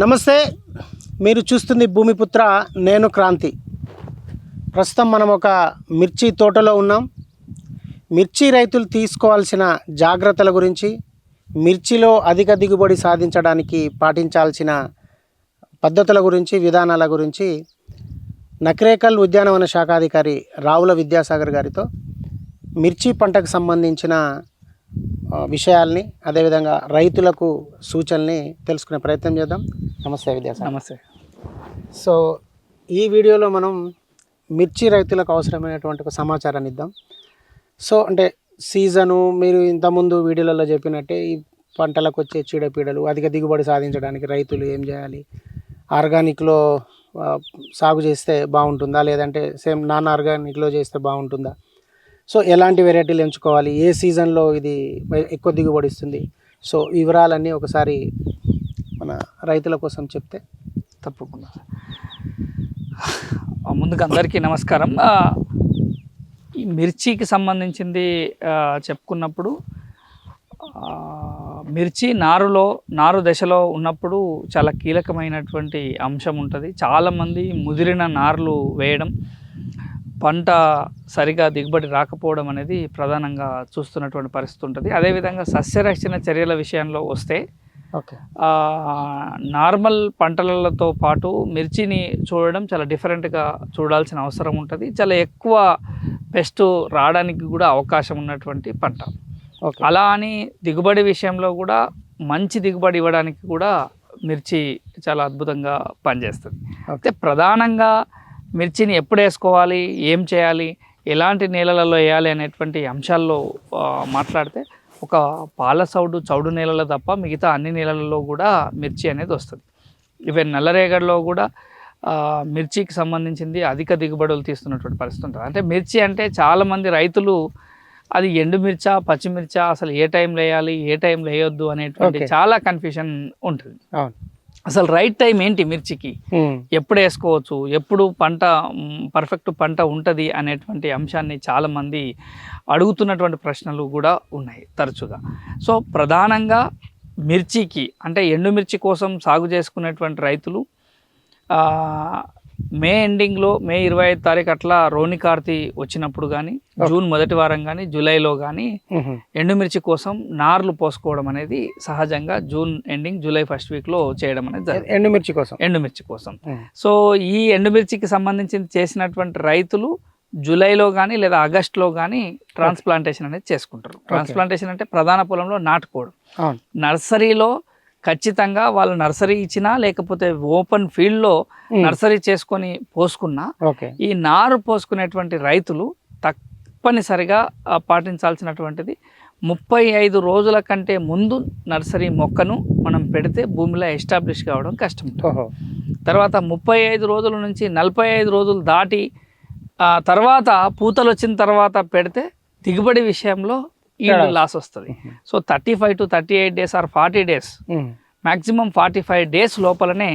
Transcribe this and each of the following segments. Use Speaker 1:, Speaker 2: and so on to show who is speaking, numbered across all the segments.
Speaker 1: నమస్తే మీరు చూస్తుంది భూమిపుత్ర నేను క్రాంతి. ప్రస్తుతం మనం ఒక మిర్చి తోటలో ఉన్నాం. మిర్చి రైతులు తీసుకోవాల్సిన జాగ్రత్తల గురించి మిర్చిలో అధిక దిగుబడి సాధించడానికి పాటించాల్సిన పద్ధతుల గురించి విధానాల గురించి నక్రేకల్ ఉద్యానవన శాఖాధికారి రావుల విద్యాసాగర్ గారితో మిర్చి పంటకు సంబంధించిన విషయాల్ని అదేవిధంగా రైతులకు సూచనల్ని తెలుసుకునే ప్రయత్నం చేద్దాం. నమస్తే విద్యాసాగర్.
Speaker 2: నమస్తే.
Speaker 1: సో ఈ వీడియోలో మనం మిర్చి రైతులకు అవసరమైనటువంటి ఒక సమాచారాన్ని ఇద్దాం. సో అంటే సీజను మీరు ఇంతకుముందు వీడియోలలో చెప్పినట్టే ఈ పంటలకు వచ్చే చీడపీడలు అధిక దిగుబడి సాధించడానికి రైతులు ఏం చేయాలి? ఆర్గానిక్లో సాగు చేస్తే బాగుంటుందా? లేదంటే సేమ్ నాన్ ఆర్గానిక్లో చేస్తే బాగుంటుందా? సో ఎలాంటి వెరైటీలు ఎంచుకోవాలి? ఏ సీజన్లో ఇది ఎక్కువ దిగుబడి ఇస్తుంది? సో వివరాలన్నీ ఒకసారి మన రైతుల కోసం చెప్తే
Speaker 2: తప్పకుండా. ముందుగా అందరికీ నమస్కారం. ఈ మిర్చికి సంబంధించింది చెప్పుకున్నప్పుడు మిర్చి నారులో నారు దశలో ఉన్నప్పుడు చాలా కీలకమైనటువంటి అంశం ఉంటుంది. చాలామంది ముదిరిన నార్లు వేయడం పంట సరిగా దిగుబడి రాకపోవడం అనేది ప్రధానంగా చూస్తున్నటువంటి పరిస్థితి ఉంటుంది. అదేవిధంగా సస్యరక్షణ చర్యల విషయంలో వస్తే నార్మల్ పంటలతో పాటు మిర్చిని చూడడం చాలా డిఫరెంట్గా చూడాల్సిన అవసరం ఉంటుంది. చాలా ఎక్కువ పెస్ట్ రావడానికి కూడా అవకాశం ఉన్నటువంటి పంట.
Speaker 1: ఓకే.
Speaker 2: అలా అని దిగుబడి విషయంలో కూడా మంచి దిగుబడి ఇవ్వడానికి కూడా మిర్చి చాలా అద్భుతంగా పనిచేస్తుంది. అయితే ప్రధానంగా మిర్చిని ఎప్పుడు వేసుకోవాలి? ఏం చేయాలి? ఎలాంటి నేలలలో వేయాలి అనేటువంటి అంశాల్లో మాట్లాడితే ఒక పాల సౌడు చౌడు నేలలో తప్ప మిగతా అన్ని నేలలలో కూడా మిర్చి అనేది వస్తుంది. ఈవెన్ నల్లరేగడిలో కూడా మిర్చికి సంబంధించింది అధిక దిగుబడులు తీస్తున్నటువంటి పరిస్థితి ఉంటుంది. అంటే మిర్చి అంటే చాలామంది రైతులు అది ఎండుమిర్చా పచ్చిమిర్చా అసలు ఏ టైంలో వేయాలి ఏ టైంలో వేయొద్దు అనేటువంటి. చాలా కన్ఫ్యూషన్ ఉంటుంది.
Speaker 1: అవును.
Speaker 2: అసలు రైట్ టైం ఏంటి మిర్చికి? ఎప్పుడు వేసుకోవచ్చు? ఎప్పుడు పంట పర్ఫెక్ట్ పంట ఉంటుంది అనేటువంటి అంశాన్ని చాలామంది అడుగుతున్నటువంటి ప్రశ్నలు కూడా ఉన్నాయి తరచుగా. సో ప్రధానంగా మిర్చికి అంటే ఎండుమిర్చి కోసం సాగు చేసుకునేటువంటి రైతులు మే ఎండింగ్లో మే ఇరవై ఐదు తారీఖు అట్లా రోని కార్తీ వచ్చినప్పుడు కానీ జూన్ మొదటి వారం కానీ జూలైలో కానీ ఎండుమిర్చి కోసం నార్లు పోసుకోవడం అనేది సహజంగా జూన్ ఎండింగ్ జూలై ఫస్ట్ వీక్లో చేయడం అనేది జరుగుతుంది.
Speaker 1: ఎండుమిర్చి కోసం.
Speaker 2: ఎండుమిర్చి కోసం. సో ఈ ఎండుమిర్చికి సంబంధించి చేసినటువంటి రైతులు జూలైలో కానీ లేదా ఆగస్టులో కానీ ట్రాన్స్ప్లాంటేషన్ అనేది చేసుకుంటారు. ట్రాన్స్ప్లాంటేషన్ అంటే ప్రధాన పొలంలో నాటుకోవడం నర్సరీలో ఖచ్చితంగా వాళ్ళు నర్సరీ ఇచ్చినా లేకపోతే ఓపెన్ ఫీల్డ్లో నర్సరీ చేసుకొని పోసుకున్నా
Speaker 1: ఓకే.
Speaker 2: ఈ నారు పోసుకునేటువంటి రైతులు తప్పనిసరిగా పాటించాల్సినటువంటిది ముప్పై ఐదు రోజుల కంటే ముందు నర్సరీ మొక్కను మనం పెడితే భూమిలో ఎస్టాబ్లిష్ కావడం కష్టం. తర్వాత ముప్పై ఐదు రోజుల నుంచి నలభై ఐదు రోజులు దాటి తర్వాత పూతలు వచ్చిన తర్వాత పెడితే దిగుబడి విషయంలో ఈ
Speaker 1: తేడా
Speaker 2: లాస్ వస్తుంది. So thirty five to thirty eight days or forty days.
Speaker 1: Um,
Speaker 2: maximum forty five days లోపలనే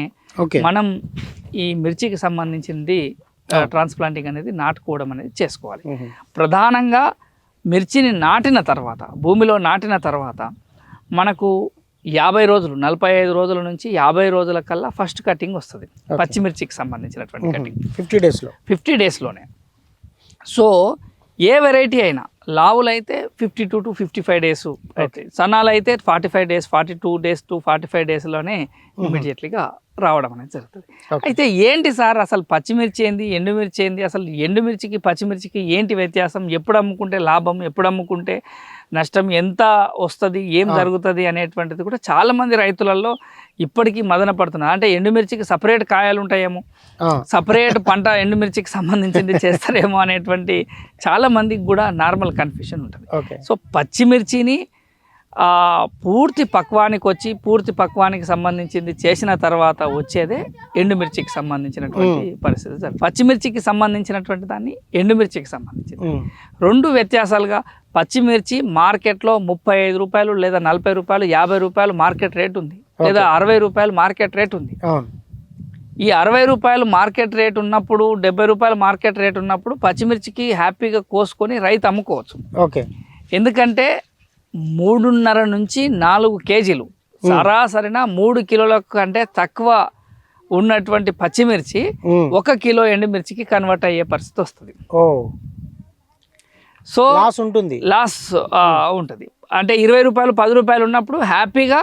Speaker 2: మనం ఈ మిర్చికి సంబంధించింది ట్రాన్స్ప్లాంటింగ్ అనేది నాటుకోవడం అనేది చేసుకోవాలి. ప్రధానంగా మిర్చిని నాటిన తర్వాత భూమిలో నాటిన తర్వాత మనకు యాభై రోజులు నలభై ఐదు రోజుల నుంచి యాభై రోజుల కల్లా ఫస్ట్ కటింగ్ వస్తుంది. పచ్చిమిర్చికి సంబంధించినటువంటి కటింగ్.
Speaker 1: ఫిఫ్టీ డేస్లో.
Speaker 2: ఫిఫ్టీ డేస్లోనే. సో ఏ వెరైటీ అయినా లావులు అయితే fifty two to fifty five days అవుతాయి సన్నాలు అయితే forty five days forty two days to forty five డేస్లోనే ఇమీడియట్లీగా రావడం అనేది జరుగుతుంది. అయితే ఏంటి సార్ అసలు పచ్చిమిర్చి ఏంది ఎండుమిర్చి ఏంది? అసలు ఎండుమిర్చికి పచ్చిమిర్చికి ఏంటి వ్యత్యాసం? ఎప్పుడు అమ్ముకుంటే లాభం ఎప్పుడు అమ్ముకుంటే నష్టం? ఎంత వస్తుంది? ఏం జరుగుతుంది అనేటువంటిది కూడా చాలా మంది రైతులలో ఇప్పటికీ మదన పడుతున్నారు అంటే ఎండుమిర్చికి సపరేట్ కాయలు ఉంటాయేమో. సపరేట్ పంట ఎండుమిర్చికి సంబంధించింది చేస్తారేమో అనేటువంటి చాలా మందికి కూడా నార్మల్ కన్ఫ్యూషన్ ఉంటుంది. సో పచ్చిమిర్చిని ఆ, పూర్తి పక్వానికి వచ్చి పూర్తి పక్వానికి సంబంధించింది చేసిన తర్వాత వచ్చేదే ఎండుమిర్చికి సంబంధించినటువంటి పరిస్థితి జరుగుతుంది. పచ్చిమిర్చికి సంబంధించినటువంటి దాన్ని ఎండుమిర్చికి సంబంధించింది. రెండు వ్యత్యాసాలుగా పచ్చిమిర్చి మార్కెట్లో ముప్పై ఐదు రూపాయలు లేదా నలభై రూపాయలు యాభై రూపాయలు మార్కెట్ రేట్ ఉంది. లేదా అరవై రూపాయలు మార్కెట్ రేట్ ఉంది. ఈ అరవై రూపాయలు మార్కెట్ రేట్ ఉన్నప్పుడు డెబ్బై రూపాయలు మార్కెట్ రేట్ ఉన్నప్పుడు పచ్చిమిర్చికి హ్యాపీగా కోసుకొని రైతు అమ్ముకోవచ్చు.
Speaker 1: ఓకే
Speaker 2: ఎందుకంటే మూడున్నర నుంచి నాలుగు కేజీలు సరాసరిన మూడు కిలోల కంటే తక్కువ ఉన్నటువంటి పచ్చిమిర్చి
Speaker 1: ఉమ్.
Speaker 2: ఒక కిలో ఎండుమిర్చికి కన్వర్ట్ అయ్యే పరిస్థితి వస్తుంది. సో
Speaker 1: లాస్ ఉంటుంది.
Speaker 2: లాస్ ఉంటుంది. అంటే ఇరవై రూపాయలు పది రూపాయలు ఉన్నప్పుడు హ్యాపీగా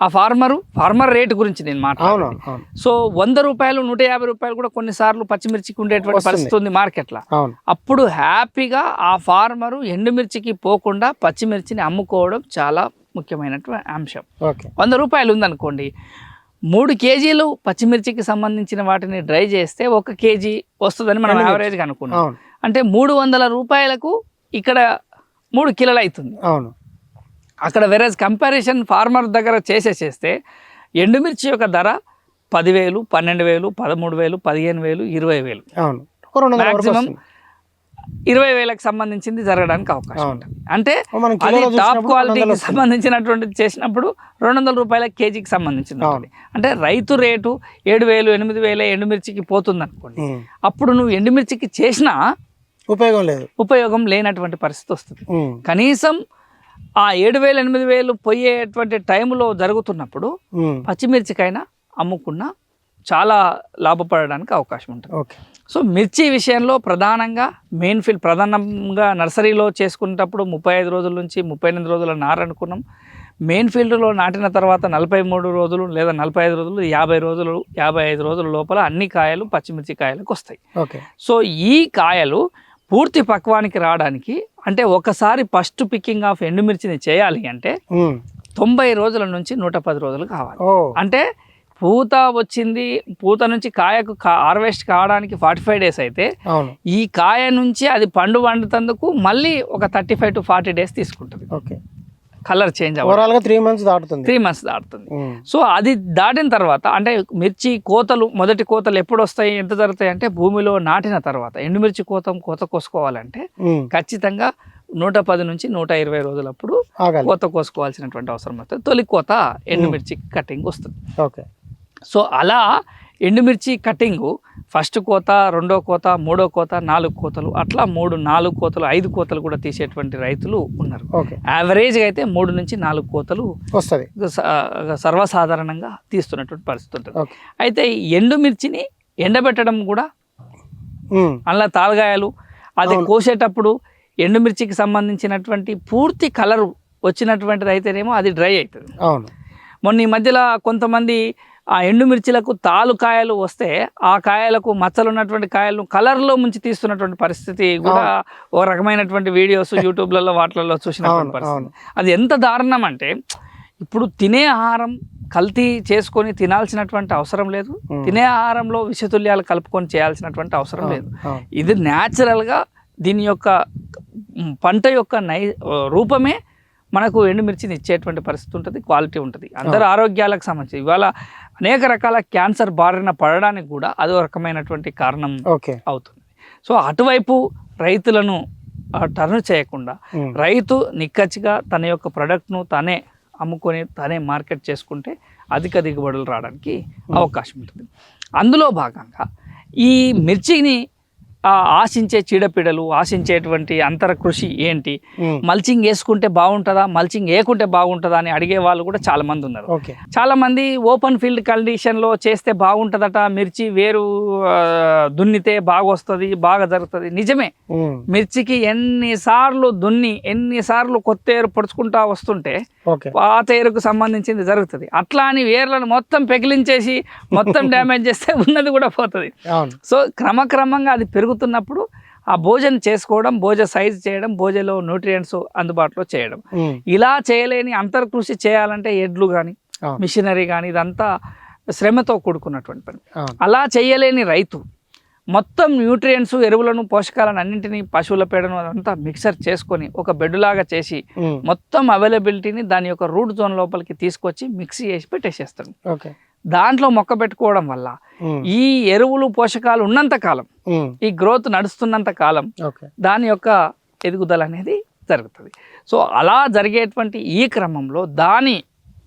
Speaker 2: ఆ ఫార్మరు ఫార్మర్ రేట్ గురించి నేను
Speaker 1: అవును
Speaker 2: సో వంద రూపాయలు నూట యాభై రూపాయలు కూడా కొన్నిసార్లు పచ్చిమిర్చికి ఉండేటువంటి. పరిస్థితి ఉంది మార్కెట్లో. అప్పుడు హ్యాపీగా ఆ ఫార్మరు ఎండుమిర్చికి పోకుండా పచ్చిమిర్చిని అమ్ముకోవడం చాలా ముఖ్యమైనటువంటి అంశం. వంద రూపాయలు ఉందనుకోండి మూడు కేజీలు పచ్చిమిర్చికి సంబంధించిన వాటిని డ్రై చేస్తే ఒక కేజీ వస్తుందని మనం. యావరేజ్గా అనుకున్నాం. అంటే మూడు వందల రూపాయలకు ఇక్కడ మూడు కిలోలు అవుతుంది.
Speaker 1: అవును.
Speaker 2: అక్కడ వెరజ్ కంపారిజన్ ఫార్మర్ దగ్గర చేసే చేస్తే ఎండుమిర్చి యొక్క ధర పదివేలు పన్నెండు వేలు పదమూడు వేలు పదిహేను వేలు ఇరవై వేలు
Speaker 1: అవును
Speaker 2: మాక్సిమం. ఇరవై వేలకు సంబంధించింది జరగడానికి అవకాశం. ఉంటుంది అంటే అది టాప్ క్వాలిటీకి. సంబంధించినటువంటి చేసినప్పుడు రెండు వందల రూపాయల కేజీకి సంబంధించింది. అంటే రైతు రేటు ఏడు వేలు ఎనిమిది వేల ఎండుమిర్చికి పోతుంది అనుకోండి. అప్పుడు నువ్వు ఎండుమిర్చికి చేసినా
Speaker 1: ఉపయోగం లేదు
Speaker 2: ఉపయోగం లేనటువంటి పరిస్థితి వస్తుంది. కనీసం ఆ ఏడు వేలు ఎనిమిది వేలు పోయేటువంటి టైంలో జరుగుతున్నప్పుడు. పచ్చిమిర్చికైనా అమ్ముకున్నా చాలా లాభపడడానికి అవకాశం ఉంటుంది.
Speaker 1: ఓకే.
Speaker 2: సో మిర్చి విషయంలో ప్రధానంగా మెయిన్ ఫీల్డ్ ప్రధానంగా నర్సరీలో చేసుకునేటప్పుడు ముప్పై ఐదు రోజుల నుంచి ముప్పై ఎనిమిది రోజుల నారు అనుకున్నాం. మెయిన్ ఫీల్డ్లో నాటిన తర్వాత నలభై మూడు రోజులు లేదా నలభై ఐదు రోజులు యాభై రోజులు యాభై ఐదు రోజుల లోపల అన్ని కాయలు పచ్చిమిర్చి కాయలకు వస్తాయి.
Speaker 1: ఓకే.
Speaker 2: సో ఈ కాయలు పూర్తి పక్వానికి రావడానికి అంటే ఒకసారి ఫస్ట్ పికింగ్ ఆఫ్ ఎండుమిర్చిని చేయాలి అంటే. తొంభై రోజుల నుంచి నూట పది రోజులు కావాలి. అంటే పూత వచ్చింది పూత నుంచి కాయకు హార్వెస్ట్ కావడానికి ఫార్టీ ఫైవ్ డేస్ అయితే ఈ కాయ నుంచి అది పండు వండుతందుకు మళ్ళీ ఒక thirty five to forty days తీసుకుంటుంది.
Speaker 1: ఓకే.
Speaker 2: కలర్ చేంజ్ అవ్వడం.
Speaker 1: ఓవరాల్గా త్రీ మంత్స్ దాటుతుంది.
Speaker 2: త్రీ మంత్స్ దాటుతుంది. సో అది దాటిన తర్వాత అంటే మిర్చి కోతలు మొదటి కోతలు ఎప్పుడు వస్తాయి ఎంత జరుగుతాయి అంటే భూమిలో నాటిన తర్వాత ఎండుమిర్చి కోతం కోత కోసుకోవాలంటే. ఖచ్చితంగా నూట పది నుంచి నూట ఇరవై రోజులప్పుడు కోత కోసుకోవాల్సినటువంటి అవసరం వస్తుంది. తొలి కోత ఎండుమిర్చి కటింగ్ వస్తుంది.
Speaker 1: ఓకే.
Speaker 2: సో అలా ఎండుమిర్చి కటింగు ఫస్ట్ కోత రెండో కోత మూడో కోత నాలుగు కోతలు అట్లా మూడు నాలుగు కోతలు ఐదు కోతలు కూడా తీసేటువంటి రైతులు ఉన్నారు. యావరేజ్గా అయితే మూడు నుంచి నాలుగు కోతలు
Speaker 1: వస్తుంది.
Speaker 2: సర్వసాధారణంగా తీస్తున్నటువంటి పరిస్థితి ఉంటుంది. అయితే ఎండుమిర్చిని ఎండబెట్టడం కూడా. అందులో తాలగాయలు అది. కోసేటప్పుడు ఎండుమిర్చికి సంబంధించినటువంటి పూర్తి కలర్ వచ్చినటువంటిది అయితేనేమో అది డ్రై అవుతుంది.
Speaker 1: అవును.
Speaker 2: మొన్న ఈ మధ్యలో కొంతమంది ఆ ఎండుమిర్చిలకు తాలు కాయలు వస్తే ఆ కాయలకు మచ్చలు ఉన్నటువంటి కాయలను కలర్లో ముంచి తీస్తున్నటువంటి పరిస్థితి కూడా ఓ రకమైనటువంటి వీడియోస్ యూట్యూబ్లలో వాటిలలో చూసినటువంటి పరిస్థితి. అది ఎంత దారుణం అంటే ఇప్పుడు తినే ఆహారం కల్తీ చేసుకొని తినాల్సినటువంటి అవసరం లేదు. తినే ఆహారంలో విషతుల్యాలు కలుపుకొని చేయాల్సినటువంటి అవసరం లేదు. ఇది న్యాచురల్గా దీని యొక్క పంట యొక్క నై రూపమే మనకు ఎండుమిర్చిని ఇచ్చేటువంటి పరిస్థితి ఉంటుంది క్వాలిటీ ఉంటుంది. అందరు ఆరోగ్యాలకు సంబంధించి. ఇవాళ అనేక రకాల క్యాన్సర్ బారిన పడడానికి కూడా అదో రకమైనటువంటి కారణం
Speaker 1: ఓకే.
Speaker 2: అవుతుంది. సో అటువైపు రైతులను టర్న్ చేయకుండా. రైతు నిక్కచ్చిగా తన యొక్క ప్రోడక్ట్ను తానే అమ్ముకొని తానే మార్కెట్ చేసుకుంటే అధిక దిగుబడులు రావడానికి అవకాశం ఉంటుంది. అందులో భాగంగా ఈ మిర్చిని ఆశించే చీడపీడలు ఆశించేటువంటి అంతర కృషి ఏంటి. మల్చింగ్ వేసుకుంటే బాగుంటుందా? మల్చింగ్ వేయకుంటే బాగుంటుందా అని అడిగే వాళ్ళు కూడా చాలా మంది ఉన్నారు. చాలా మంది ఓపెన్ ఫీల్డ్ కండిషన్లో చేస్తే బాగుంటుందట మిర్చి వేరు దున్నితే బాగా వస్తుంది బాగా జరుగుతుంది. నిజమే. మిర్చికి ఎన్నిసార్లు దున్ని ఎన్నిసార్లు కొత్త ఏరు పొడుచుకుంటా వస్తుంటే పాత ఏరుకు సంబంధించింది జరుగుతుంది. అట్లా అని వేర్లను మొత్తం పెకిలించేసి మొత్తం డ్యామేజ్ చేస్తే ఉన్నది కూడా పోతుంది. సో క్రమక్రమంగా అది పెరుగుతున్నప్పుడు ఆ భోజనం చేసుకోవడం భోజ సైజ్ చేయడం భోజలో న్యూట్రియంట్స్ అందుబాటులో చేయడం. ఇలా చేయలేని అంతర్కృషి చేయాలంటే ఎడ్లు కానీ మిషనరీ కానీ ఇదంతా శ్రమతో కూడుకున్నటువంటి పని. అలా చేయలేని రైతు మొత్తం న్యూట్రియంట్స్ ఎరువులను పోషకాలను అన్నింటినీ పశువుల పేడను అదంతా మిక్సర్ చేసుకొని ఒక బెడ్లాగా చేసి. మొత్తం అవైలబిలిటీని దాని యొక్క రూట్ జోన్ లోపలికి తీసుకొచ్చి మిక్సీ చేసి పెట్టేసేస్తాడు.
Speaker 1: ఓకే.
Speaker 2: దాంట్లో మొక్క పెట్టుకోవడం వల్ల. ఈ ఎరువులు పోషకాలు ఉన్నంత కాలం. ఈ గ్రోత్ నడుస్తున్నంత కాలం దాని యొక్క ఎదుగుదల అనేది జరుగుతుంది సో అలా జరిగేటువంటి ఈ క్రమంలో దాని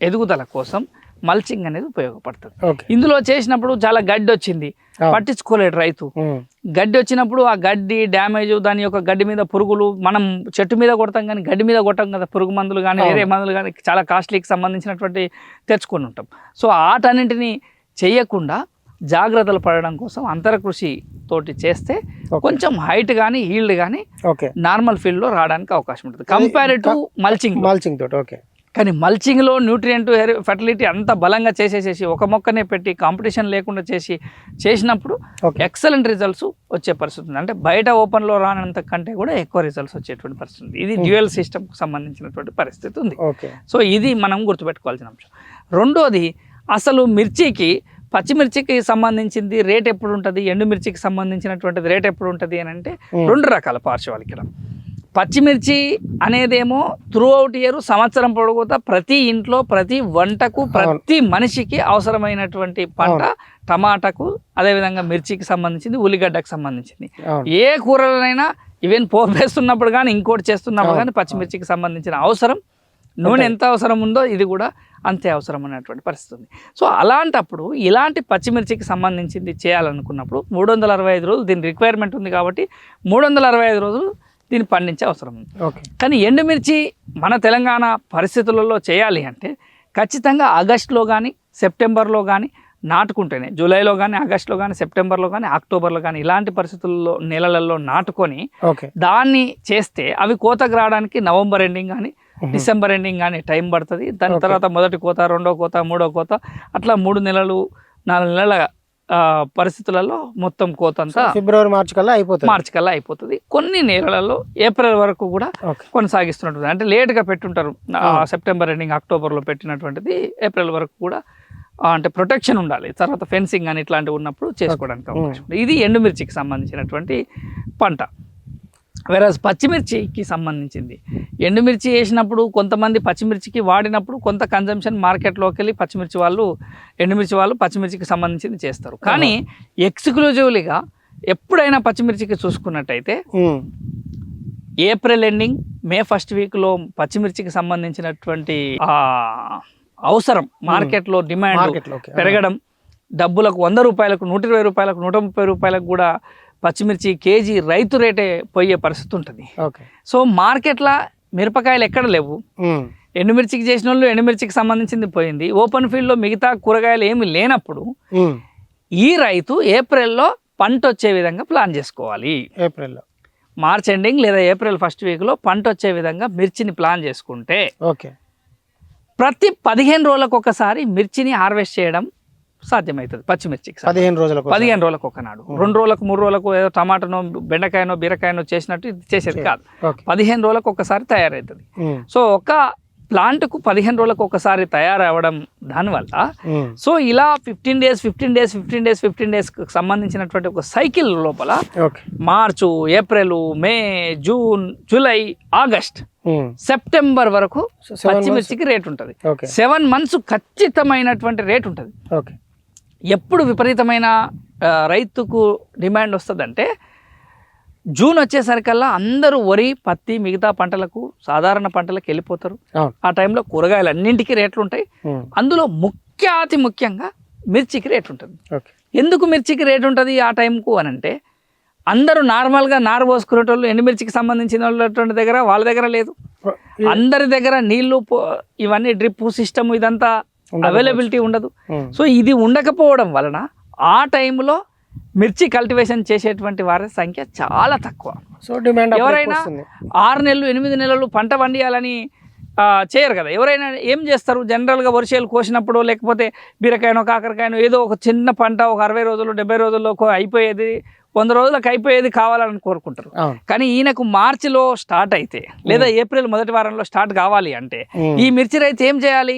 Speaker 2: ఎదుగుదల కోసం మల్చింగ్ అనేది ఉపయోగపడుతుంది. ఇందులో చేసినప్పుడు చాలా గడ్డి వచ్చింది. పట్టించుకోలేడు రైతు.
Speaker 1: ఉమ్.
Speaker 2: గడ్డి వచ్చినప్పుడు ఆ గడ్డి డ్యామేజ్ దాని యొక్క గడ్డి మీద పురుగులు మనం చెట్టు మీద కొడతాం కానీ గడ్డి మీద కొట్టాం కదా పురుగు మందులు కానీ. వేరే మందులు కానీ చాలా కాస్ట్లీకి సంబంధించినటువంటి తెచ్చుకొని ఉంటాం. సో ఆటన్నింటినీ చేయకుండా జాగ్రత్తలు పడడం కోసం అంతర కృషి తోటి చేస్తే. కొంచెం హైట్ కానీ ఈల్డ్ కానీ నార్మల్ ఫీల్డ్లో రావడానికి అవకాశం ఉంటుంది. కంపేర్ టు మల్చింగ్
Speaker 1: మాల్చింగ్ తోటి ఓకే
Speaker 2: కానీ మల్చింగ్లో న్యూట్రియంట్ ఫర్టిలిటీ అంత బలంగా చేసేసేసి ఒక మొక్కనే పెట్టి కాంపిటీషన్ లేకుండా చేసి చేసినప్పుడు ఎక్సలెంట్ రిజల్ట్స్ వచ్చే పరిస్థితి ఉంది. అంటే బయట ఓపెన్లో రానంత కంటే కూడా ఎక్కువ రిజల్ట్స్ వచ్చేటువంటి పరిస్థితి ఉంది. ఇది డ్యూయల్ సిస్టమ్కి సంబంధించినటువంటి పరిస్థితి ఉంది.
Speaker 1: ఓకే.
Speaker 2: సో ఇది మనం గుర్తుపెట్టుకోవాల్సిన అంశం. రెండోది అసలు మిర్చికి పచ్చిమిర్చికి సంబంధించింది రేట్ ఎప్పుడు ఉంటుంది? ఎండుమిర్చికి సంబంధించినటువంటిది రేట్ ఎప్పుడు ఉంటుంది అని అంటే. రెండు రకాల పార్శ్వాలు ఇక్కడ పచ్చిమిర్చి అనేదేమో త్రూ అవుట్ ఇయర్ సంవత్సరం పొడుగుతా ప్రతి ఇంట్లో ప్రతి వంటకు ప్రతి మనిషికి అవసరమైనటువంటి పంట టమాటాకు అదేవిధంగా మిర్చికి సంబంధించింది ఉల్లిగడ్డకు సంబంధించింది. ఏ కూరలైనా ఈవెన్ పోపేస్తున్నప్పుడు కానీ ఇంకోటి చేస్తున్నప్పుడు కానీ పచ్చిమిర్చికి సంబంధించిన అవసరం. నూనె ఎంత అవసరం ఉందో ఇది కూడా అంతే అవసరం అనేటువంటి పరిస్థితి ఉంది. సో అలాంటప్పుడు ఇలాంటి పచ్చిమిర్చికి సంబంధించింది చేయాలనుకున్నప్పుడు మూడు వందల అరవై ఐదు రోజులు దీని రిక్వైర్మెంట్ ఉంది కాబట్టి మూడు వందల అరవై ఐదు రోజులు దీన్ని పండించే అవసరం ఉంది.
Speaker 1: ఓకే.
Speaker 2: కానీ ఎండుమిర్చి మన తెలంగాణ పరిస్థితులలో చేయాలి అంటే ఖచ్చితంగా ఆగస్టులో కానీ సెప్టెంబర్లో కానీ నాటుకుంటేనే జూలైలో కానీ ఆగస్టులో కానీ సెప్టెంబర్లో కానీ అక్టోబర్లో కానీ ఇలాంటి పరిస్థితుల్లో నెలలలో నాటుకొని
Speaker 1: ఓకే.
Speaker 2: దాన్ని చేస్తే అవి కోతకు రావడానికి నవంబర్ ఎండింగ్ కానీ డిసెంబర్ ఎండింగ్ కానీ టైం పడుతుంది. దాని. తర్వాత మొదటి కోత రెండో కోత మూడో కోత అట్లా మూడు నెలలు నాలుగు నెలల పరిస్థితులలో మొత్తం కోత అంతా
Speaker 1: ఫిబ్రవరి మార్చి కల్లా అయిపోతుంది.
Speaker 2: మార్చి కల్లా అయిపోతుంది. కొన్ని నెలలలో ఏప్రిల్ వరకు కూడా కొనసాగిస్తున్నట్టు అంటే లేట్గా పెట్టుంటారు. సెప్టెంబర్ ఎండింగ్ అక్టోబర్లో పెట్టినటువంటిది ఏప్రిల్ వరకు కూడా అంటే ప్రొటెక్షన్ ఉండాలి. తర్వాత ఫెన్సింగ్ అని ఇట్లాంటివి ఉన్నప్పుడు చేసుకోవడానికి అవకాశం ఇది ఎండుమిర్చికి సంబంధించినటువంటి పంట. వెరాజ్ పచ్చిమిర్చికి సంబంధించింది. ఎండుమిర్చి వేసినప్పుడు కొంతమంది పచ్చిమిర్చికి వాడినప్పుడు కొంత కన్జంప్షన్ మార్కెట్లోకి వెళ్ళి పచ్చిమిర్చి వాళ్ళు ఎండుమిర్చి వాళ్ళు పచ్చిమిర్చికి సంబంధించింది చేస్తారు. కానీ ఎక్స్క్లూజివ్లీగా ఎప్పుడైనా పచ్చిమిర్చికి చూసుకున్నట్టయితే. ఏప్రిల్ ఎండింగ్ మే ఫస్ట్ వీక్లో పచ్చిమిర్చికి సంబంధించినటువంటి అవసరం మార్కెట్లో డిమాండ్ పెరగడం డబ్బులకు వంద రూపాయలకు నూట ఇరవై రూపాయలకు నూట ముప్పై రూపాయలకు కూడా పచ్చిమిర్చి కేజీ రైతు రేటే పోయే పరిస్థితి ఉంటుంది.
Speaker 1: ఓకే.
Speaker 2: సో మార్కెట్లో మిరపకాయలు ఎక్కడ లేవు. ఎండుమిర్చికి చేసిన వాళ్ళు ఎండుమిర్చికి సంబంధించింది పోయింది. ఓపెన్ ఫీల్డ్లో మిగతా కూరగాయలు ఏమి లేనప్పుడు. ఈ రైతు ఏప్రిల్లో పంట వచ్చే విధంగా ప్లాన్ చేసుకోవాలి.
Speaker 1: ఏప్రిల్లో.
Speaker 2: మార్చ్ ఎండింగ్ లేదా ఏప్రిల్ ఫస్ట్ వీక్లో పంట వచ్చే విధంగా మిర్చిని ప్లాన్ చేసుకుంటే
Speaker 1: ఓకే.
Speaker 2: ప్రతి పదిహేను రోజులకు ఒకసారి మిర్చిని హార్వెస్ట్ చేయడం సాధ్యమవుతుంది పచ్చిమిర్చికి.
Speaker 1: పదిహేను రోజులకు
Speaker 2: పదిహేను రోజులకు ఒకనాడు. రెండు రోజులకు మూడు రోజులకు ఏదో టమాటానో బెండకాయనో బీరకాయనో చేసినట్టు ఇది చేసేది కాదు. పదిహేను రోజులకు ఒకసారి తయారవుతుంది. సో ఒక ప్లాంట్కు పదిహేను రోజులకు ఒకసారి తయారవడం దానివల్ల. సో ఇలా fifteen days fifteen days fifteen days fifteen డేస్కి సంబంధించినటువంటి ఒక సైకిల్ లోపల March April May June July August. September వరకు పచ్చిమిర్చికి రేట్ ఉంటుంది. సెవెన్ మంత్స్ ఖచ్చితమైనటువంటి రేట్ ఉంటుంది. ఎప్పుడు విపరీతమైన రైతుకు డిమాండ్ వస్తుందంటే జూన్ వచ్చేసరికల్లా అందరూ వరి పత్తి మిగతా పంటలకు సాధారణ పంటలకు వెళ్ళిపోతారు. ఆ టైంలో కూరగాయలు అన్నింటికి రేట్లు ఉంటాయి. అందులో ముఖ్య అతి ముఖ్యంగా మిర్చికి రేట్ ఉంటుంది. ఎందుకు మిర్చికి రేట్ ఉంటుంది ఆ టైంకు అని అంటే అందరూ నార్మల్గా నారు పోసుకునేటోళ్ళు ఎండుమిర్చికి సంబంధించిన వాళ్ళటువంటి దగ్గర వాళ్ళ దగ్గర లేదు. అందరి దగ్గర నీళ్ళు పో- ఇవన్నీ డ్రిప్ సిస్టమ్ ఇదంతా. అవైలబిలిటీ ఉండదు. సో ఇది ఉండకపోవడం వలన ఆ టైంలో మిర్చి కల్టివేషన్ చేసేటువంటి వారి సంఖ్య చాలా తక్కువ.
Speaker 1: సో డిమాండ్
Speaker 2: ఎవరైనా ఆరు నెలలు ఎనిమిది నెలలు పంట పండియాలని చేయరు కదా. ఎవరైనా ఏం చేస్తారు? జనరల్గా వర్షాలు కోసినప్పుడు లేకపోతే బీరకాయనో కాకరకాయనో ఏదో ఒక చిన్న పంట ఒక అరవై రోజులు డెబ్బై రోజుల్లో అయిపోయేది వంద రోజులకు అయిపోయేది కావాలని కోరుకుంటారు. కానీ ఈయనకు మార్చిలో స్టార్ట్ అయితే లేదా ఏప్రిల్ మొదటి వారంలో స్టార్ట్ కావాలి అంటే. ఈ మిర్చి రైతు ఏం చేయాలి?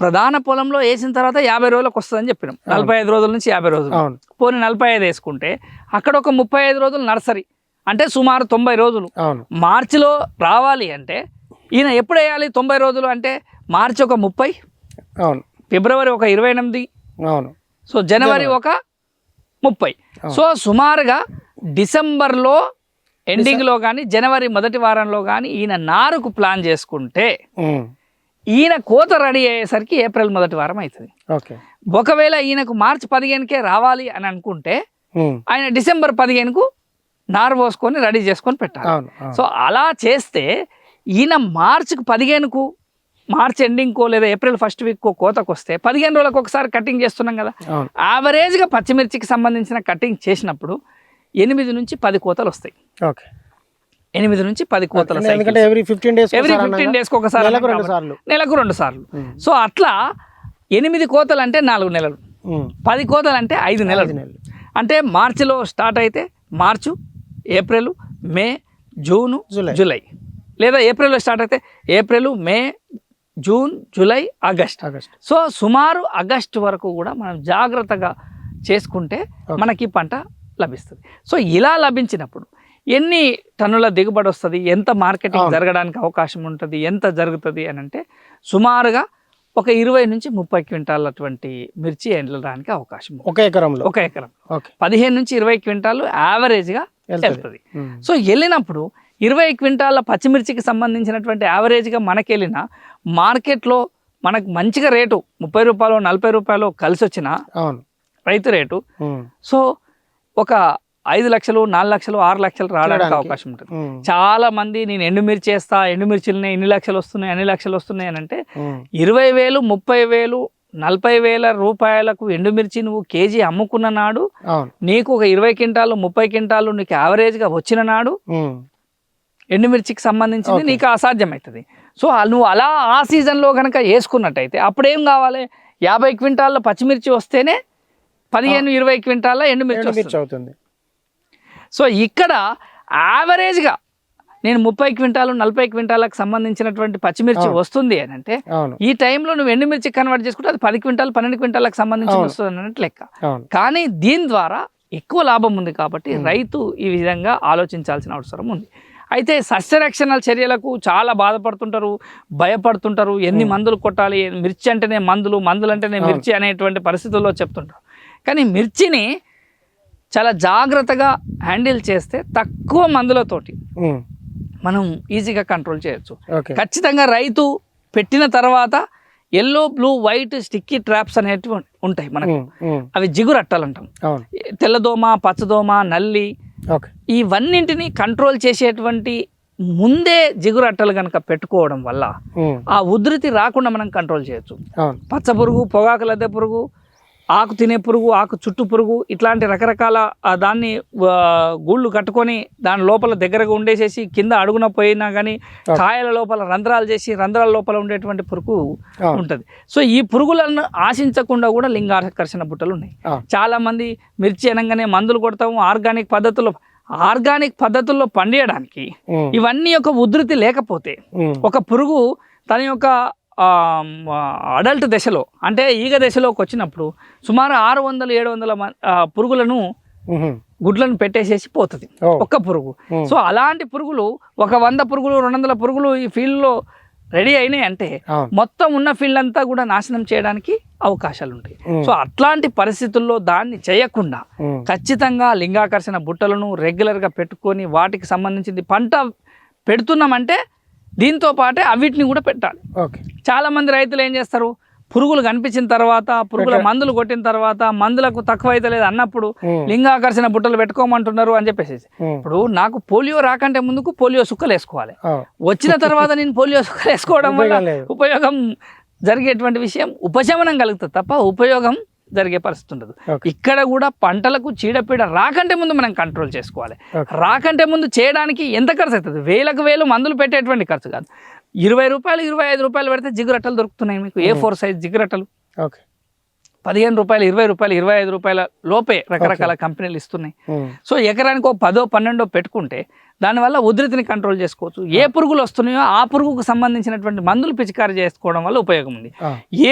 Speaker 2: ప్రధాన పొలంలో వేసిన తర్వాత యాభై రోజులకు వస్తుందని చెప్పినాం నలభై ఐదు రోజుల నుంచి యాభై రోజులు. పోనీ నలభై ఐదు వేసుకుంటే అక్కడ ఒక ముప్పై ఐదు రోజులు నర్సరీ. అంటే సుమారు తొంభై రోజులు. మార్చిలో రావాలి అంటే ఈయన ఎప్పుడు వేయాలి తొంభై రోజులు అంటే మార్చి ఒక ముప్పై?
Speaker 1: అవును.
Speaker 2: ఫిబ్రవరి ఒక ఇరవై ఎనిమిది?
Speaker 1: అవును.
Speaker 2: సో జనవరి ఒక ముప్పై. సో సుమారుగా డిసెంబర్లో ఎండింగ్లో కానీ జనవరి మొదటి వారంలో కానీ ఈయన నారుకు ప్లాన్ చేసుకుంటే. ఈయన కోత రెడీ అయ్యేసరికి ఏప్రిల్ మొదటి వారం అవుతుంది.
Speaker 1: ఓకే.
Speaker 2: ఒకవేళ ఈయనకు మార్చి పదిహేనుకే రావాలి అని అనుకుంటే. ఆయన డిసెంబర్ పదిహేనుకు నారు పోసుకొని రెడీ చేసుకొని పెట్టాలి. సో అలా చేస్తే ఈయన మార్చికి పదిహేనుకు మార్చ్ ఎండింగ్కో లేదా ఏప్రిల్ ఫస్ట్ వీక్కో కోతకు వస్తే పదిహేను రోజులకు ఒకసారి కటింగ్ చేస్తున్నాం కదా. యావరేజ్గా పచ్చిమిర్చికి సంబంధించిన కటింగ్ చేసినప్పుడు ఎనిమిది నుంచి పది కోతలు వస్తాయి.
Speaker 1: ఓకే.
Speaker 2: ఎనిమిది నుంచి పది కోతల
Speaker 1: ఎందుకంటే every fifteen days
Speaker 2: every fifteen డేస్కి ఒకసారి
Speaker 1: నెలకు రెండు సార్లు
Speaker 2: నెలకు రెండు సార్లు
Speaker 1: ఉమ్.
Speaker 2: సో అట్లా ఎనిమిది కోతలు అంటే నాలుగు నెలలు
Speaker 1: ఉమ్.
Speaker 2: పది కోతలు అంటే ఐదు నెలలు. అంటే మార్చిలో స్టార్ట్ అయితే March April May June
Speaker 1: July.
Speaker 2: July లేదా ఏప్రిల్లో స్టార్ట్ అయితే April May June July August
Speaker 1: August
Speaker 2: so సుమారు ఆగస్టు వరకు కూడా మనం జాగ్రత్తగా చేసుకుంటే. మనకి పంట లభిస్తుంది సో ఇలా లభించినప్పుడు ఎన్ని టన్నుల దిగుబడి వస్తుంది? ఎంత మార్కెటింగ్. జరగడానికి అవకాశం ఉంటుంది? ఎంత జరుగుతుంది అని అంటే సుమారుగా ఒక ఇరవై నుంచి ముప్పై క్వింటాలటువంటి మిర్చి ఎండడానికి అవకాశం
Speaker 1: ఒక ఎకరంలో.
Speaker 2: ఒక ఎకరం. పదిహేను నుంచి ఇరవై క్వింటాలు యావరేజ్గా
Speaker 1: వెళ్తుంది.
Speaker 2: సో వెళ్ళినప్పుడు ఇరవై క్వింటాల పచ్చిమిర్చికి సంబంధించినటువంటి యావరేజ్గా మనకి వెళ్ళిన మార్కెట్లో మనకు మంచిగా రేటు ముప్పై రూపాయలు నలభై రూపాయలు కలిసి వచ్చిన రైతు రేటు. సో ఒక ఐదు లక్షలు నాలుగు లక్షలు ఆరు లక్షలు రావడానికి. అవకాశం ఉంటుంది. చాలా మంది నేను ఎండుమిర్చి వేస్తా ఎండుమిర్చిలని ఇన్ని లక్షలు వస్తున్నాయి అన్ని లక్షలు వస్తున్నాయి అని అంటే. ఇరవై వేలు ముప్పై వేలు నలభై వేల రూపాయలకు ఎండుమిర్చి నువ్వు కేజీ అమ్ముకున్న నాడు నీకు ఒక ఇరవై క్వింటాలు ముప్పై క్వింటాలు నీకు యావరేజ్గా వచ్చిన నాడు. ఎండుమిర్చికి సంబంధించింది. నీకు అసాధ్యమవుతుంది సో నువ్వు అలా ఆ సీజన్లో కనుక వేసుకున్నట్టయితే అప్పుడేం కావాలి యాభై క్వింటాల పచ్చిమిర్చి వస్తేనే పదిహేను ఇరవై క్వింటాల ఎండుమిర్చి.
Speaker 1: అవుతుంది
Speaker 2: సో ఇక్కడ యావరేజ్గా నేను ముప్పై క్వింటాలు నలభై క్వింటాలకు సంబంధించినటువంటి పచ్చిమిర్చి. వస్తుంది అని అంటే ఈ టైంలో నువ్వు ఎండుమిర్చి కన్వర్ట్ చేసుకుంటే అది పది క్వింటాలు పన్నెండు క్వింటాలకు సంబంధించి. వస్తుంది అన్నట్టు లెక్క. కానీ దీని ద్వారా ఎక్కువ లాభం ఉంది కాబట్టి రైతు ఈ విధంగా ఆలోచించాల్సిన అవసరం ఉంది. అయితే సస్యరక్షణ చర్యలకు చాలా బాధపడుతుంటారు భయపడుతుంటారు. ఎన్ని మందులు కొట్టాలి? మిర్చి అంటేనే మందులు మందులు అంటేనే. మిర్చి అనేటువంటి పరిస్థితుల్లో చెప్తుంటారు. కానీ మిర్చిని చాలా జాగ్రత్తగా హ్యాండిల్ చేస్తే తక్కువ మందులతోటి. మనం ఈజీగా కంట్రోల్ చేయొచ్చు. ఖచ్చితంగా రైతు పెట్టిన తర్వాత yellow blue white sticky traps అనేటివి ఉంటాయి మనకు. అవి జిగురట్టలు అంటాం
Speaker 1: అవును.
Speaker 2: తెల్లదోమ పచ్చదోమ నల్లి ఇవన్నింటిని కంట్రోల్ చేసేటువంటి ముందే జిగురట్టలు కనుక పెట్టుకోవడం వల్ల. ఆ ఉధృతి రాకుండా మనం కంట్రోల్ చేయొచ్చు. పచ్చ పురుగు పొగాకు లద్దె పురుగు ఆకు తినే పురుగు ఆకు చుట్టు పురుగు ఇట్లాంటి రకరకాల దాన్ని గూళ్ళు కట్టుకొని దాని లోపల దగ్గరగా ఉండేసేసి కింద అడుగున పోయినా కానీ కాయల లోపల రంధ్రాలు చేసి రంధ్రాల లోపల ఉండేటువంటి పురుగు. ఉంటుంది సో ఈ పురుగులను ఆశించకుండా కూడా లింగాకర్షణ బుట్టలు ఉన్నాయి
Speaker 1: అవును.
Speaker 2: చాలా మంది మిర్చి అనగానే మందులు కొడతాము ఆర్గానిక్ పద్ధతుల్లో ఆర్గానిక్ పద్ధతుల్లో పండియడానికి. ఇవన్నీ ఒక ఉధృతి లేకపోతే. ఒక పురుగు తన యొక్క అడల్ట్ దశలో అంటే ఈగ దశలోకి వచ్చినప్పుడు సుమారు ఆరు వందలు ఏడు వందల పురుగులను. గుడ్లను పెట్టేసేసి పోతుంది. ఒక్క పురుగు. సో అలాంటి పురుగులు ఒక వంద పురుగులు రెండు వందల పురుగులు ఈ ఫీల్డ్లో రెడీ అయినాయి అంటే మొత్తం ఉన్న ఫీల్డ్ అంతా కూడా నాశనం చేయడానికి అవకాశాలు ఉంటాయి. సో అట్లాంటి పరిస్థితుల్లో దాన్ని చేయకుండా. ఖచ్చితంగా లింగాకర్షణ బుట్టలను రెగ్యులర్గా పెట్టుకొని వాటికి సంబంధించింది పంట పెడుతున్నామంటే దీంతో పాటే అవిటిని కూడా పెట్టాలి
Speaker 1: ఓకే
Speaker 2: చాలా మంది రైతులు ఏం చేస్తారు పురుగులు కనిపించిన తర్వాత పురుగుల మందులు కొట్టిన తర్వాత మందులకు తక్కువ అయితే లేదు అన్నప్పుడు. లింగాకర్షణ బుట్టలు పెట్టుకోమంటున్నారు అని చెప్పేసి. ఇప్పుడు నాకు పోలియో రాకంటే ముందుకు పోలియో సుక్కలు వేసుకోవాలి. వచ్చిన తర్వాత నేను పోలియో సుక్కలు వేసుకోవడం వల్ల.
Speaker 1: ఉపయోగం
Speaker 2: జరిగేటువంటి విషయం ఉపశమనం కలుగుతుంది తప్ప ఉపయోగం జరిగే పరిస్థితి ఉండదు. ఇక్కడ కూడా పంటలకు చీడపీడ రాకంటే ముందు మనం కంట్రోల్ చేసుకోవాలి. రాకంటే ముందు చేయడానికి ఎంత ఖర్చు అవుతుంది? వేలకు వేలు మందులు పెట్టేటువంటి ఖర్చు కాదు. ఇరవై రూపాయలు ఇరవై ఐదు రూపాయలు పెడితే జిగురట్టలు దొరుకుతున్నాయి మీకు. ఏ ఫోర్ సైజ్ జిగురట్టలు
Speaker 1: ఓకే.
Speaker 2: పదిహేను రూపాయలు ఇరవై రూపాయలు ఇరవై ఐదు రూపాయల లోపే రకరకాల కంపెనీలు ఇస్తున్నాయి. సో ఎకరానికి ఒక పదో పన్నెండో పెట్టుకుంటే దానివల్ల ఉధృతిని కంట్రోల్ చేసుకోవచ్చు ఏ పురుగులు వస్తున్నాయో ఆ పురుగుకు సంబంధించినటువంటి మందులు పిచికారి చేసుకోవడం వల్ల ఉపయోగం ఉంది.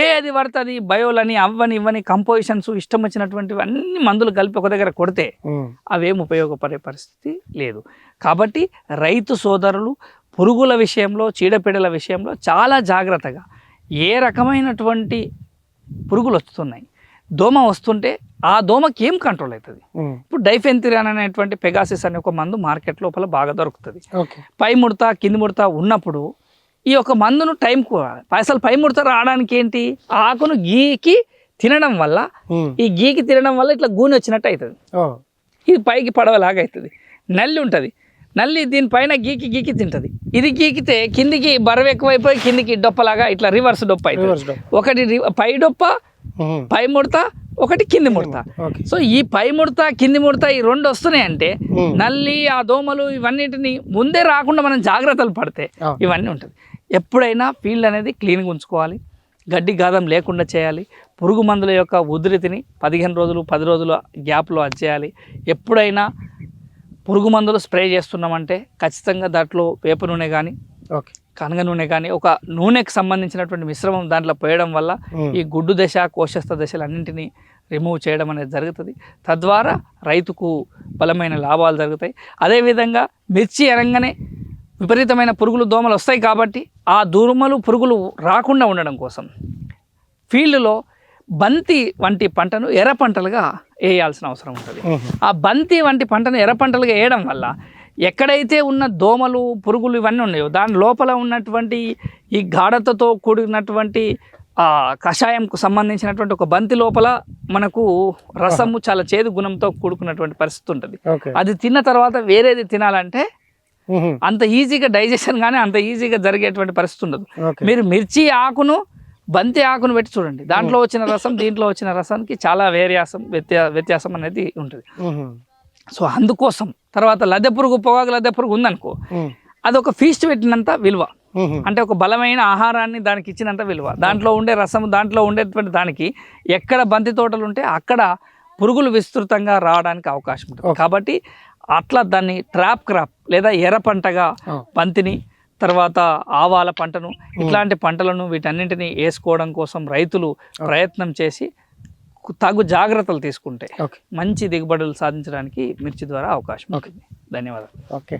Speaker 2: ఏది పడుతుంది బయోలని అవ్వని ఇవ్వని కంపోజిషన్స్ ఇష్టం వచ్చినటువంటివి అన్ని మందులు కలిపి ఒక దగ్గర కొడితే. అవేం ఉపయోగపడే పరిస్థితి లేదు కాబట్టి రైతు సోదరులు పురుగుల విషయంలో చీడపీడల విషయంలో చాలా జాగ్రత్తగా ఏ రకమైనటువంటి పురుగులు వస్తున్నాయి దోమ వస్తుంటే ఆ దోమకి ఏం కంట్రోల్ అవుతుంది. ఇప్పుడు డైఫెన్థిరాన్ అనేటువంటి పెగాసిస్ అనే ఒక మందు మార్కెట్ లోపల బాగా దొరుకుతుంది. పై ముడత కింది ముడత ఉన్నప్పుడు ఈ యొక్క మందును టైంకు వాడాలి అసలు పై ముడత రావడానికి ఏంటి? ఆకును గీకి తినడం వల్ల. ఈ గీకి తినడం వల్ల ఇట్లా గూని వచ్చినట్టు అవుతుంది. ఇది పైకి పడవలాగా అవుతుంది. నల్లి ఉంటుంది. నల్లి దీనిపైన గీకి గీకి తింటుంది. ఇది గీకితే కిందికి బరువు ఎక్కువైపోయి కిందికి డొప్పలాగా ఇట్లా రివర్స్ డొప్ప అవుతుంది. ఒకటి పై డొప్ప. పై ముడత ఒకటి కింది ముడత. సో ఈ పై ముడత కింది ముడత ఈ రెండు వస్తున్నాయి అంటే
Speaker 1: ఉమ్.
Speaker 2: నల్లి ఆ దోమలు ఇవన్నిటిని ముందే రాకుండా మనం జాగ్రత్తలు పడితే. ఇవన్నీ ఉంటుంది. ఎప్పుడైనా ఫీల్డ్ అనేది క్లీన్గా ఉంచుకోవాలి. గడ్డి గాదం లేకుండా చేయాలి. పురుగు మందుల యొక్క ఉధృతిని పదిహేను రోజులు పది రోజుల గ్యాప్లో అది చేయాలి. ఎప్పుడైనా పురుగు మందులు స్ప్రే చేస్తున్నామంటే ఖచ్చితంగా దాంట్లో వేప నూనె కానీ
Speaker 1: ఓకే.
Speaker 2: కనగ నూనె కానీ ఒక నూనెకి సంబంధించినటువంటి మిశ్రమం దాంట్లో పోయడం వల్ల. ఈ గుడ్డు దశ కోశస్థ దశలు అన్నింటినీ రిమూవ్ చేయడం అనేది జరుగుతుంది తద్వారా రైతుకు బలమైన లాభాలు జరుగుతాయి అదేవిధంగా మిర్చి అనగానే విపరీతమైన పురుగులు దోమలు వస్తాయి కాబట్టి ఆ దోమలు పురుగులు రాకుండా ఉండడం కోసం ఫీల్డ్లో బంతి వంటి పంటను ఎర్ర పంటలుగా వేయాల్సిన అవసరం ఉంటుంది. ఆ బంతి వంటి పంటను ఎర్ర పంటలుగా వేయడం వల్ల ఎక్కడైతే ఉన్న దోమలు పురుగులు ఇవన్నీ ఉన్నాయో దాని లోపల ఉన్నటువంటి ఈ గాఢతతో కూడినటువంటి ఆ కషాయంకు సంబంధించినటువంటి ఒక బంతి లోపల మనకు రసము చాలా చేదు గుణంతో కూడుకున్నటువంటి పరిస్థితి ఉంటుంది. అది తిన్న తర్వాత వేరేది తినాలంటే. అంత ఈజీగా డైజెషన్ కానీ అంత ఈజీగా జరిగేటువంటి పరిస్థితి ఉండదు. మీరు మిర్చి ఆకును బంతి ఆకును పెట్టి చూడండి. దాంట్లో వచ్చిన రసం దీంట్లో వచ్చిన రసానికి చాలా వ్యత్యా వ్యత్యాసం అనేది ఉంటుంది. సో అందుకోసం తర్వాత లద్దె పురుగు పొగాకు లద్దె పురుగు ఉందనుకో. అదొక ఫీస్ట్ పెట్టినంత విలువ. అంటే ఒక బలమైన ఆహారాన్ని దానికి ఇచ్చినంత విలువ దాంట్లో ఉండే రసం దాంట్లో ఉండేటువంటి దానికి ఎక్కడ బంతి తోటలు ఉంటే అక్కడ పురుగులు విస్తృతంగా రావడానికి అవకాశం ఉంటుంది కాబట్టి అట్లా దాన్ని ట్రాప్ క్రాప్ లేదా ఎర్ర పంటగా. బంతిని తర్వాత ఆవాల పంటను ఇట్లాంటి పంటలను వీటన్నింటినీ వేసుకోవడం కోసం రైతులు ప్రయత్నం చేసి తగు జాగ్రత్తలు తీసుకుంటే మంచి దిగుబడులు సాధించడానికి మిర్చి ద్వారా అవకాశం ఉంటుంది. ధన్యవాదాలు.
Speaker 1: ఓకే.